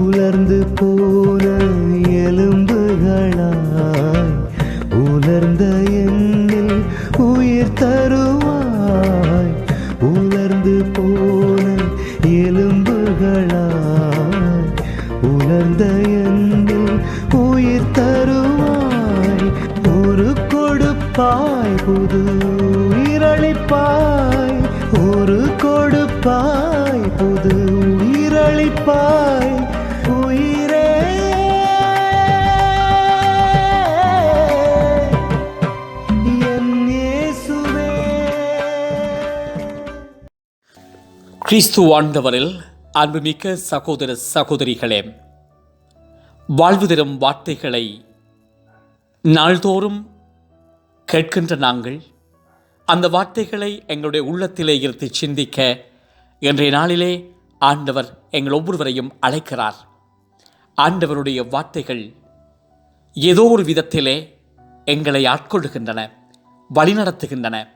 உலர்ந்து போன எலும்புகளாய் உலர்ந்த எண்ணில் உயிர் தருவாய். உலர்ந்து போன எலும்புகளாய் உலர்ந்த எண்ணில் உயிர் தருவாய். ஒரு கொடுப்பாய் புது உயிரளிப்பாய். கிறிஸ்து வாழ்ந்தவரில் அன்புமிக்க சகோதர சகோதரிகளே வாழ்வு தரும் வார்த்தைகளை நாள்தோறும் கேட்கின்ற நாங்கள் அந்த வார்த்தைகளை எங்களுடைய உள்ளத்திலே இருந்து சிந்திக்க இன்றைய நாளிலே ஆண்டவர் எங்கள் ஒவ்வொருவரையும் அழைக்கிறார். ஆண்டவருடைய வார்த்தைகள் ஏதோ ஒரு விதத்திலே எங்களை ஆட்கொள்ளுகின்றன வழிநடத்துகின்றன.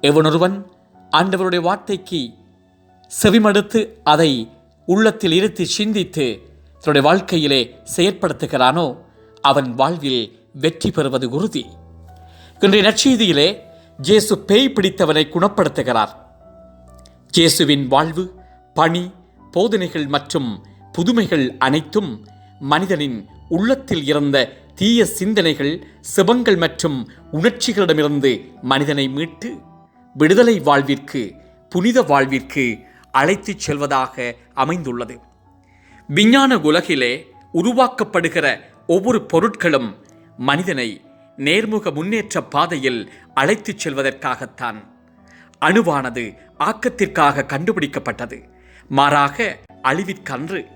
எவனொருவன் ஆண்டவருடைய வார்த்தைக்கு செவிமடுத்து அதை உள்ளத்தில் இருத்தி சிந்தித்து தன்னுடைய வாழ்க்கையிலே செயற்படுத்துகிறானோ அவன் வாழ்வில் வெற்றி பெறுவது உறுதி. இன்றைய நற்செய்தியிலே ஜேசு பேய் பிடித்தவனை குணப்படுத்துகிறார். ஜேசுவின் வாழ்வு பணி போதனைகள் மற்றும் புதுமைகள் அனைத்தும் மனிதனின் உள்ளத்தில் இருந்த தீய சிந்தனைகள் சிவங்கள் மற்றும் உணர்ச்சிகளிடமிருந்து மனிதனை மீட்டு விடுதலை வாழ்விற்கு புனித வாழ்விற்கு அழைத்துச் செல்வதாக அமைந்துள்ளது. விஞ்ஞான உலகிலே உருவாக்கப்படுகிற ஒவ்வொரு பொருட்களும் மனிதனை நேர்முக முன்னேற்ற பாதையில் அழைத்துச் செல்வதற்காகத்தான் அணுவானது ஆக்கத்திற்காக கண்டுபிடிக்கப்பட்டது. மாறாக அழிவிற்கன்று.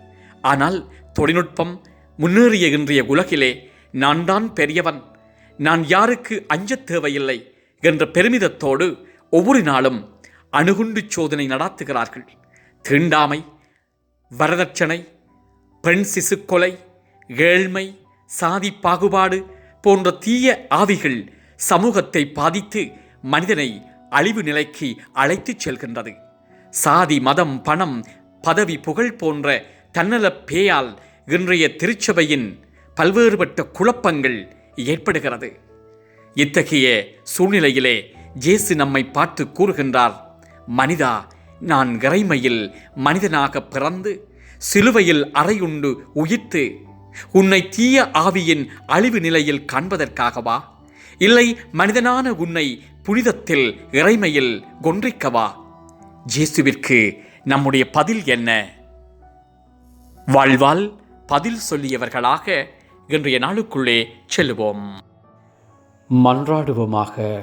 ஆனால் தொழில்நுட்பம் முன்னேறிய இன்றைய உலகிலே நான் தான் பெரியவன் நான் யாருக்கு அஞ்சத் தேவையில்லை என்ற பெருமிதத்தோடு ஒவ்வொரு நாளும் அணுகுண்டு சோதனை நடாத்துகிறார்கள். தீண்டாமை வரதட்சணை பெண் சிசுக்கொலை ஏழ்மை சாதி பாகுபாடு போன்ற தீய ஆவிகள் சமூகத்தை பாதித்து மனிதனை அழிவு நிலைக்கு அழைத்துச் செல்கின்றது. சாதி மதம் பணம் பதவி புகழ் போன்ற தன்னலப் பேயால் இன்றைய திருச்சபையின் பல்வேறுபட்ட குழப்பங்கள் ஏற்படுகிறது. இத்தகைய சூழ்நிலையிலே ஜேசு நம்மை பார்த்து கூறுகின்றார் மனிதா நான் இறைமையில் மனிதனாக பிறந்து சிலுவையில் அறையுண்டு உயிர்த்து உன்னை தீய ஆவியின் அழிவு நிலையில் காண்பதற்காகவா? இல்லை மனிதனான உன்னை புனிதத்தில் இறைமையில் கொன்றிக்கவா? ஜேசுவிற்கு நம்முடைய பதில் என்ன? வாழ்வால் பதில் சொல்லியவர்களாக இன்றைய நாளுக்குள்ளே செல்லுவோம். மன்றாடுவோமாக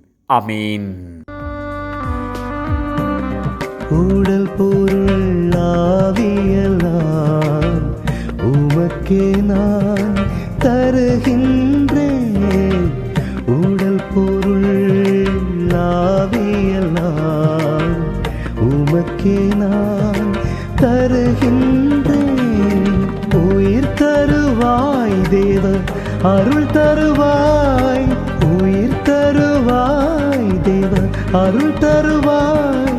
அமீன் உடல் பொருள் ஆவியெல்லாம் உமக்கே நான் தருகின்றேன். உடல் பொருள் ஆவியெல்லாம் உமக்கே நான் தருகின்றேன். உயிர் தருவாய் தேவ அருள் தருவாய் அருள் தருவார்.